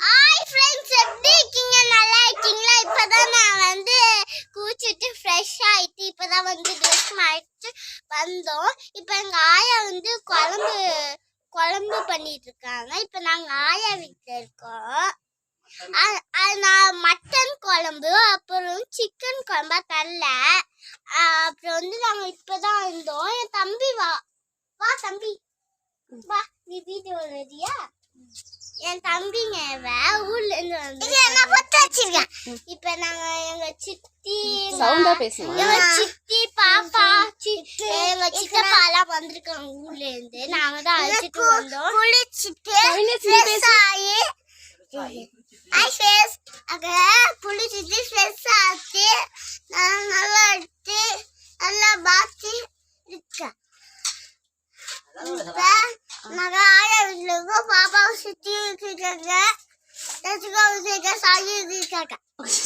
Hi friends எப்படி இருக்கீங்க? நல்லா இருக்கீங்களா? இப்போ தான் நான் வந்து குளிச்சுட்டு ஃப்ரெஷ் இப்போ தான் வந்து ட்ரெஸ் மாறிட்டு வந்தோம். இப்போ எங்கள் ஆயா வந்து குழம்பு குழம்பு பண்ணிட்டு இருக்காங்க. இப்போ நாங்கள் ஆயா வீட்டில் இருக்கோம். அது நான் மட்டன் குழம்பு அப்புறம் சிக்கன் குழம்பா தரல. அப்புறம் வந்து நாங்கள் இப்போ தான் வந்தோம். என் தம்பி வா வா தம்பி. வா நீ வீடியோ ரெடியா என் தம்பிங்க ஊர்ல இருந்து வந்து. நான் பத்த வச்சிருக்கேன் இப்ப நாங்க எங்க சித்தி சவுண்டா பேசுமா? எங்க சித்தி பாப்பா சி- எங்க சித்தப்பா எல்லாம் வந்திருக்காங்க ஊர்ல இருந்து. நாங்க தான் அழைச்சிட்டு வந்தோம். குளிச்சிட்டு ஆகி ஐ ஃபேஸ் அங்க குளிச்சிட்டு ஃப்ரெஷ்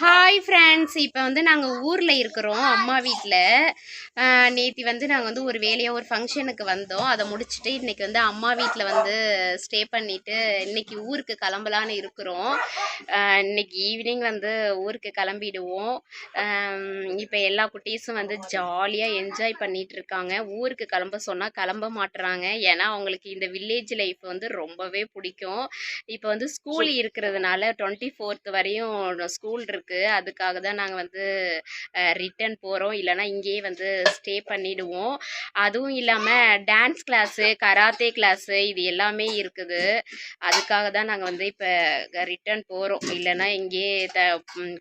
ஹாய் ஃப்ரெண்ட்ஸ் இப்போ வந்து நாங்கள் ஊரில் இருக்கிறோம் அம்மா வீட்டில் நேற்று வந்து நாங்கள் வந்து ஒரு வேலையாக ஒரு ஃபங்க்ஷனுக்கு வந்தோம். அதை முடிச்சுட்டு இன்றைக்கி வந்து அம்மா வீட்டில் வந்து ஸ்டே பண்ணிவிட்டு இன்னைக்கு ஊருக்கு கிளம்பலான்னு இருக்கிறோம். ஆஹ் இன்னைக்கு ஈவினிங் வந்து ஊருக்கு கிளம்பிடுவோம். இப்போ எல்லா குட்டீஸும் வந்து ஜாலியாக என்ஜாய் பண்ணிட்டு இருக்காங்க. ஊருக்கு கிளம்ப சொன்னால் கிளம்ப மாட்டுறாங்க ஏன்னா அவங்களுக்கு இந்த வில்லேஜ் லைஃப் வந்து ரொம்பவே பிடிக்கும். இப்போ வந்து ஸ்கூல் இருக்கிறதுனால டுவெண்ட்டி ஃபோர்த் வரையும் ஸ்கூல் இருக்குது அதுக்காக தான் நாங்கள் வந்து ரிட்டர்ன் போகிறோம் இல்லைன்னா இங்கேயே வந்து ஸ்டே பண்ணிடுவோம். அதுவும் இல்லாமல் டான்ஸ் கிளாஸு கராத்தே கிளாஸு இது எல்லாமே இருக்குது. அதுக்காக தான் நாங்கள் வந்து இப்போ ரிட்டர்ன் போகிறோம் இல்லைன்னா இங்கேயே த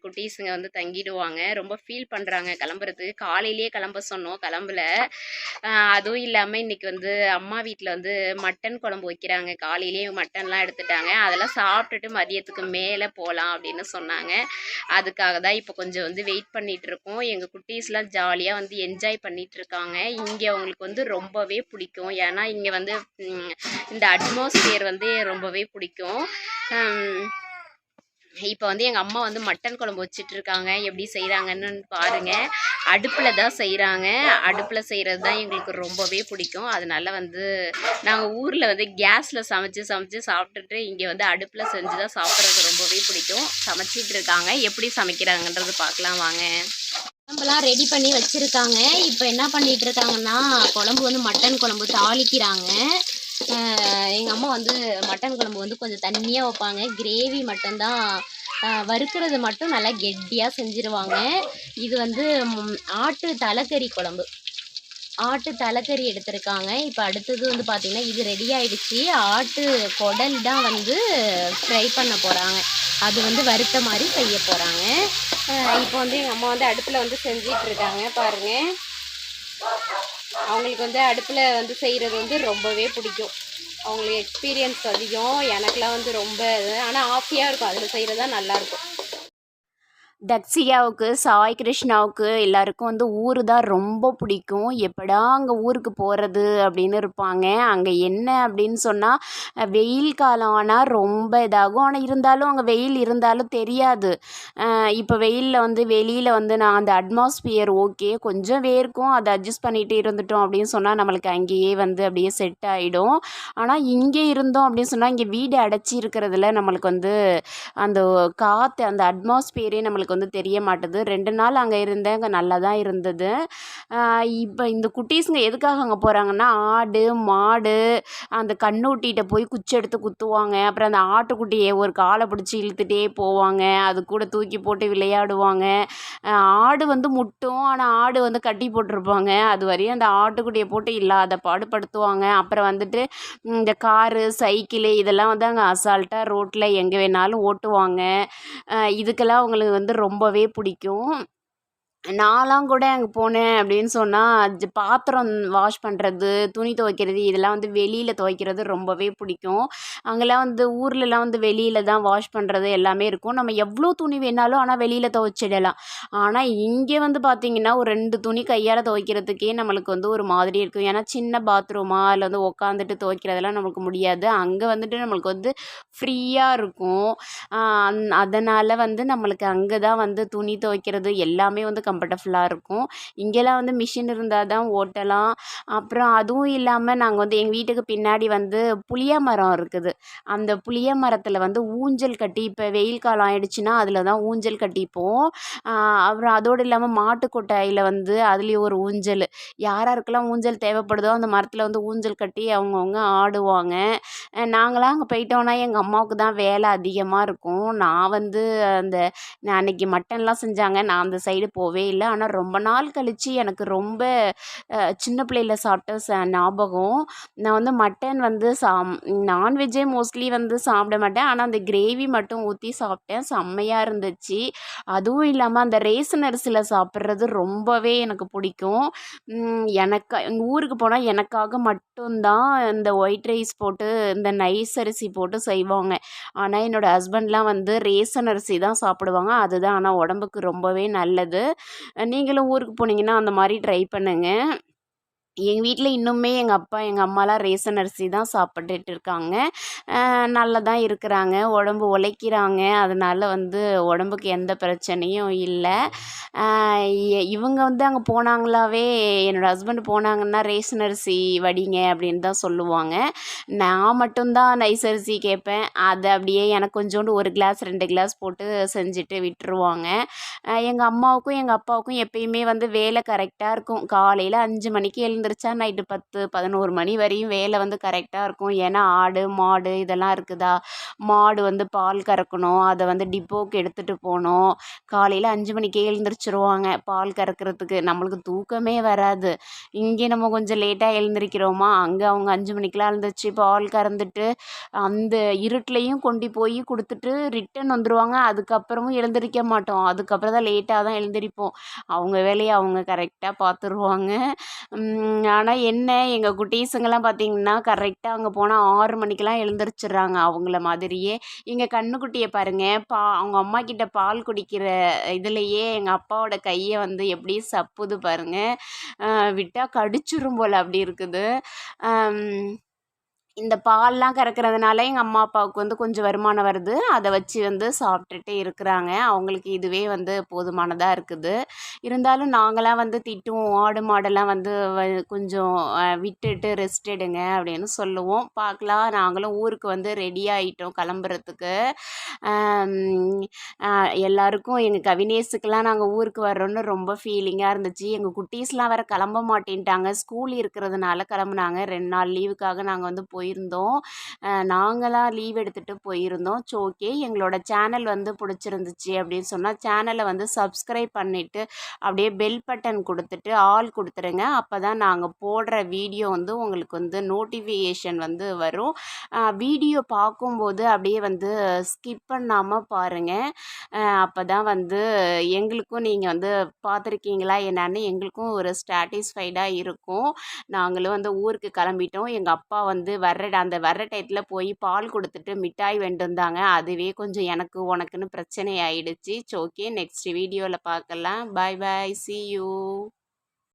குட்டீஸுங்க வந்து தங்கிடுவாங்க. ரொம்ப ஃபீல் பண்ணுறாங்க கிளம்புறதுக்கு காலையிலேயே கிளம்ப சொன்னோம். கிளம்பல. அதுவும் இல்லாமல் இன்றைக்கி வந்து அம்மா வீட்டில் வந்து மட்டன் குழம்பு வைக்கிறாங்க. காலையிலேயே மட்டன்லாம் எடுத்துட்டாங்க. அதெல்லாம் சாப்பிட்டுட்டு மதியத்துக்கு மேலே போகலாம் அப்படின்னு சொன்னாங்க. அதுக்காக தான் இப்போ கொஞ்சம் வந்து வெயிட் பண்ணிட்டு இருக்கோம் எங்கள் குட்டீஸ்லாம் ஜாலியாக வந்து என்ஜாய் பண்ணிட்டு இருக்காங்க இங்கே அவங்களுக்கு வந்து ரொம்பவே பிடிக்கும். ஏன்னா இங்கே வந்து இந்த அட்மாஸ்பியர் வந்து ரொம்பவே பிடிக்கும். இப்போ வந்து எங்கள் அம்மா வந்து மட்டன் குழம்பு வச்சுட்ருக்காங்க இருக்காங்க எப்படி செய்கிறாங்கன்னு பாருங்கள் அடுப்பில் தான் செய்கிறாங்க அடுப்பில் செய்கிறது தான் எங்களுக்கு ரொம்பவே பிடிக்கும். அதனால வந்து நாங்கள் ஊரில் வந்து கேஸில் சமைச்சு சமைச்சு சாப்பிட்டுட்டு இங்கே வந்து அடுப்பில் செஞ்சு தான் சாப்பிட்றது ரொம்பவே பிடிக்கும். சமைச்சிட்டு இருக்காங்க. எப்படி சமைக்கிறாங்கன்றது பார்க்கலாம் வாங்க. குழம்புலாம் ரெடி பண்ணி வச்சுருக்காங்க. இப்போ என்ன பண்ணிட்டு இருக்காங்கன்னா குழம்பு வந்து மட்டன் குழம்பு தாளிக்கிறாங்க. எங்கள் அம்மா வந்து மட்டன் குழம்பு வந்து கொஞ்சம் தண்ணியாக வைப்பாங்க. கிரேவி மட்டும்தான் வறுக்கிறது மட்டும் நல்லா கெட்டியாக செஞ்சுருவாங்க. இது வந்து ஆட்டு தலைக்கறி குழம்பு. ஆட்டு தலைக்கறி எடுத்திருக்காங்க. இப்போ அடுத்தது வந்து பார்த்திங்கன்னா இது ரெடி ஆயிடுச்சு. ஆட்டு குடல் தான் வந்து ஃப்ரை பண்ண போகிறாங்க அது வந்து வறுத்த மாதிரி செய்ய போகிறாங்க இப்போ வந்து எங்கள் அம்மா வந்து அடுப்பில் வந்து செஞ்சிட்டு பாருங்கள் பாருங்க. அவங்களுக்கு வந்து அடுப்பில் வந்து செய்கிறது வந்து ரொம்பவே பிடிக்கும். அவங்களுக்கு எக்ஸ்பீரியன்ஸ் அதிகம். எனக்கெலாம் வந்து ரொம்ப ஆனால் ஆசையாக இருக்கும். அதில் செய்கிறது தான் நல்லாயிருக்கும் தக்ஷியாவுக்கு சாய் கிருஷ்ணாவுக்கு எல்லாருக்கும் வந்து ஊர் தான் ரொம்ப பிடிக்கும். எப்படா அங்கே ஊருக்கு போகிறது அப்படின்னு இருப்பாங்க. அங்கே என்ன அப்படின்னு சொன்னால் வெயில் காலம் ஆனால் ரொம்ப இதாகும். ஆனால் இருந்தாலும் அங்கே வெயில் இருந்தாலும் தெரியாது. இப்போ வெயிலில் வந்து வெளியில் வந்து நான் அந்த அட்மாஸ்பியர் ஓகே கொஞ்சம் வேர்க்கும். அதை அட்ஜஸ்ட் பண்ணிகிட்டு இருந்துட்டோம் அப்படின்னு சொன்னால் நம்மளுக்கு அங்கேயே வந்து அப்படியே செட் ஆகிடும் ஆனால் இங்கே இருந்தோம் அப்படின்னு சொன்னால் இங்கே வீடு அடைச்சி இருக்கிறதுல நம்மளுக்கு வந்து அந்த காற்று அந்த அட்மாஸ்பியரே நம்மளுக்கு வந்து தெரிய மாட்டுது. ரெண்டு நாள் அங்கே இருந்தேன். அங்கே நல்லா தான் இருந்தது இப்போ இந்த குட்டீஸுங்க எதுக்காக அங்கே போகிறாங்கன்னா ஆடு மாடு அந்த கண்ணூட்டிகிட்ட போய் குச்சி எடுத்து குத்துவாங்க. அப்புறம் அந்த ஆட்டுக்குட்டியை ஒரு காலை பிடிச்சி இழுத்துட்டே போவாங்க. அது கூட தூக்கி போட்டு விளையாடுவாங்க. ஆடு வந்து முட்டும். ஆனால் ஆடு வந்து கட்டி போட்டிருப்பாங்க. அது வரையும் அந்த ஆட்டுக்குட்டியை போட்டு இல்லாத பாடுபடுத்துவாங்க. அப்புறம் வந்துட்டு இந்த காரு சைக்கிளு இதெல்லாம் வந்து அங்கே அசால்ட்டாக ரோட்டில் எங்கே வேணாலும் ஓட்டுவாங்க. இதுக்கெல்லாம் அவங்களுக்கு வந்து ரொம்பவே பிடிக்கும். நான்லாம் கூட அங்கே போனேன் அப்படின்னு சொன்னால் பாத்திரம் வாஷ் பண்ணுறது துணி துவைக்கிறது இதெல்லாம் வந்து வெளியில் துவைக்கிறது ரொம்பவே பிடிக்கும். அங்கெல்லாம் வந்து ஊர்லலாம் வந்து வெளியில் தான் வாஷ் பண்ணுறது எல்லாமே இருக்கும். நம்ம எவ்வளோ துணி வேணாலும் ஆனால் வெளியில் துவைச்சிடலாம். ஆனால் இங்கே வந்து பார்த்திங்கன்னா ஒரு ரெண்டு துணி கையால் துவைக்கிறதுக்கே நம்மளுக்கு வந்து ஒரு மாதிரி இருக்கும். ஏன்னா சின்ன பாத்ரூமா இல்லை வந்து உக்காந்துட்டு துவைக்கிறதெல்லாம் நம்மளுக்கு முடியாது. அங்கே வந்துட்டு நம்மளுக்கு வந்து ஃப்ரீயாக இருக்கும். அதனால் வந்து நம்மளுக்கு அங்கே தான் வந்து துணி துவைக்கிறது எல்லாமே வந்து கம்ஃபர்டபுளாக இருக்கும். இங்கெல்லாம் வந்து மிஷின் இருந்தால் தான் ஓட்டலாம். அப்புறம் அதுவும் இல்லாமல் நாங்கள் வந்து எங்கள் வீட்டுக்கு பின்னாடி வந்து புளிய மரம் இருக்குது. அந்த புளிய மரத்தில் வந்து ஊஞ்சல் கட்டி இப்போ வெயில் காலம் ஆயிடுச்சுன்னா அதில் தான் ஊஞ்சல் கட்டிப்போம். அப்புறம் அதோடு இல்லாமல் மாட்டு கொட்டாயில் வந்து அதுலேயும் ஒரு ஊஞ்சல். யாராருக்கெல்லாம் ஊஞ்சல் தேவைப்படுதோ அந்த மரத்தில் வந்து ஊஞ்சல் கட்டி அவங்கவுங்க ஆடுவாங்க. நாங்களாம் அங்கே போயிட்டோன்னா எங்கள் அம்மாவுக்கு தான் வேலை அதிகமாக இருக்கும். நான் வந்து அந்த நான் அன்னைக்கு மட்டன்லாம் செஞ்சாங்க. நான் அந்த சைடு போவே இல்லை. ஆனால் ரொம்ப நாள் கழித்து எனக்கு ரொம்ப சின்ன பிள்ளையில் சாப்பிட்ட ச ஞாபகம். நான் வந்து மட்டன் வந்து சா நான்வெஜ்ஜே மோஸ்ட்லி வந்து சாப்பிட மாட்டேன். ஆனால் அந்த கிரேவி மட்டும் ஊற்றி சாப்பிட்டேன். செம்மையாக இருந்துச்சு. அதுவும் இல்லாமல் அந்த ரேசன் அரிசியில் சாப்பிட்றது ரொம்பவே எனக்கு பிடிக்கும். எனக்கு எங்கள் ஊருக்கு போனால் எனக்காக மட்டும்தான் இந்த ஒயிட் ரைஸ் போட்டு இந்த நைஸ் அரிசி போட்டு செய்வாங்க. ஆனால் என்னோடய ஹஸ்பண்ட்லாம் வந்து ரேசன் அரிசி தான் சாப்பிடுவாங்க. அதுதான் ஆனால் உடம்புக்கு ரொம்பவே நல்லது. நீங்களும் ஊருக்கு போனீங்கன்னா அந்த மாதிரி ட்ரை பண்ணுங்கள் எங்கள் வீட்டில் இன்னுமே எங்கள் அப்பா எங்கள் அம்மாலாம் ரேசன் அரிசி தான் சாப்பிட்டுட்டு இருக்காங்க. நல்லா தான் இருக்கிறாங்க. உடம்பு உழைக்கிறாங்க. அதனால் வந்து உடம்புக்கு எந்த பிரச்சனையும் இல்லை. இவங்க வந்து அங்கே போனாங்களாவே என்னோடய ஹஸ்பண்ட் போனாங்கன்னா ரேஷன் அரிசி வடிங்க அப்படின்னு தான் சொல்லுவாங்க. நான் மட்டும்தான் நைஸ் அரிசி கேட்பேன் அதை அப்படியே எனக்கு கொஞ்சோண்டு ஒரு கிளாஸ் ரெண்டு கிளாஸ் போட்டு செஞ்சுட்டு விட்டுருவாங்க. எங்கள் அம்மாவுக்கும் எங்கள் அப்பாவுக்கும் எப்பயுமே வந்து வேலை கரெக்டாக இருக்கும். காலையில் அஞ்சு மணிக்கு எழுந்திரிச்சா நைட்டு பத்து பதினோரு மணி வரையும் வேலை வந்து கரெக்டாக இருக்கும். ஏன்னா ஆடு மாடு இதெல்லாம் இருக்குதா? மாடு வந்து பால் கறக்கணும். அதை வந்து டிப்போக்கு எடுத்துகிட்டு போகணும். காலையில் அஞ்சு மணிக்கே எழுந்திரிச்சிருவாங்க பால் கறக்கிறதுக்கு. நம்மளுக்கு தூக்கமே வராது. இங்கே நம்ம கொஞ்சம் லேட்டாக எழுந்திரிக்கிறோமா? அங்கே அவங்க அஞ்சு மணிக்கெலாம் எழுந்திரிச்சு பால் கறந்துட்டு அந்த இருட்டுலையும் கொண்டு போய் கொடுத்துட்டு ரிட்டன் வந்துடுவாங்க அதுக்கப்புறமும் எழுந்திரிக்க மாட்டோம். அதுக்கப்புறம் தான் லேட்டாக தான் எழுந்திரிப்போம். அவங்க வேலையை அவங்க கரெக்டாக பார்த்துருவாங்க. ஆனால் என்ன எங்கள் குட்டீஸுங்கெல்லாம் பார்த்தீங்கன்னா கரெக்டாக அங்கே போனால் ஆறு மணிக்கெல்லாம் எழுந்திரிச்சிடுறாங்க அவங்கள மாதிரியே. எங்கள் கண்ணுக்குட்டியை பாருங்கள் பா அவங்க அம்மா கிட்ட பால் குடிக்கிற இதுலேயே எங்கள் அப்பாவோட கையை வந்து எப்படி சப்புது பாருங்கள் விட்டால் கடிச்சிரும் போல் அப்படி இருக்குது. இந்த பால்லாம் கறக்கிறதுனால எங்கள் அம்மா அப்பாவுக்கு வந்து கொஞ்சம் வருமானம் வருது. அதை வச்சு வந்து சாப்பிட்டுட்டு இருக்கிறாங்க. அவங்களுக்கு இதுவே வந்து போதுமானதாக இருக்குது. இருந்தாலும் நாங்களாம் வந்து திட்டுவோம். ஆடு மாடெல்லாம் வந்து வ- கொஞ்சம் விட்டுட்டு ரெஸ்ட் எடுங்க அப்படின்னு சொல்லுவோம். பார்க்கலாம். நாங்களும் ஊருக்கு வந்து ரெடி ஆகிட்டோம் கிளம்புறதுக்கு. எல்லாருக்கும் எங்கள் கவினேஸுக்கெல்லாம் நாங்கள் ஊருக்கு வர்றோன்னு ரொம்ப ஃபீலிங்காக இருந்துச்சு. எங்கள் குட்டீஸ்லாம் வேறு கிளம்ப மாட்டேன்ட்டாங்க. ஸ்கூல் இருக்கிறதுனால கிளம்புனாங்க. ரெண்டு நாள் லீவுக்காக நாங்கள் வந்து போயிருந்தோம். நாங்களாம் லீவ் எடுத்துகிட்டு போயிருந்தோம். ஸோ ஓகே எங்களோட சேனல் வந்து பிடிச்சிருந்துச்சு அப்படின்னு சொன்னால் சேனலை வந்து சப்ஸ்கிரைப் பண்ணிவிட்டு அப்படியே பெல் பட்டன் கொடுத்துட்டு ஆல் கொடுத்துருங்க. அப்போ தான் நாங்கள் போடுற வீடியோ வந்து உங்களுக்கு வந்து நோட்டிஃபிகேஷன் வந்து வரும். வீடியோ பார்க்கும்போது அப்படியே வந்து ஸ்கிப் பண்ணாமல் பாருங்கள் அப்போ தான் வந்து எங்களுக்கும் நீங்கள் வந்து பார்த்துருக்கீங்களா என்னன்னு எங்களுக்கும் ஒரு ஸ்டாட்டிஸ்ஃபைடாக இருக்கும். நாங்களும் வந்து ஊருக்கு கிளம்பிட்டோம். எங்கள் அப்பா வந்து வர்ற அந்த வர்ற டயத்தில் போய் பால் கொடுத்துட்டு மிட்டாய் வெண்டு வந்தாங்க. அதுவே கொஞ்சம் எனக்கு உனக்குன்னு பிரச்சனை ஆயிடுச்சு. ஓகே நெக்ஸ்ட் வீடியோவில் பார்க்கலாம். பாய் பாய் see you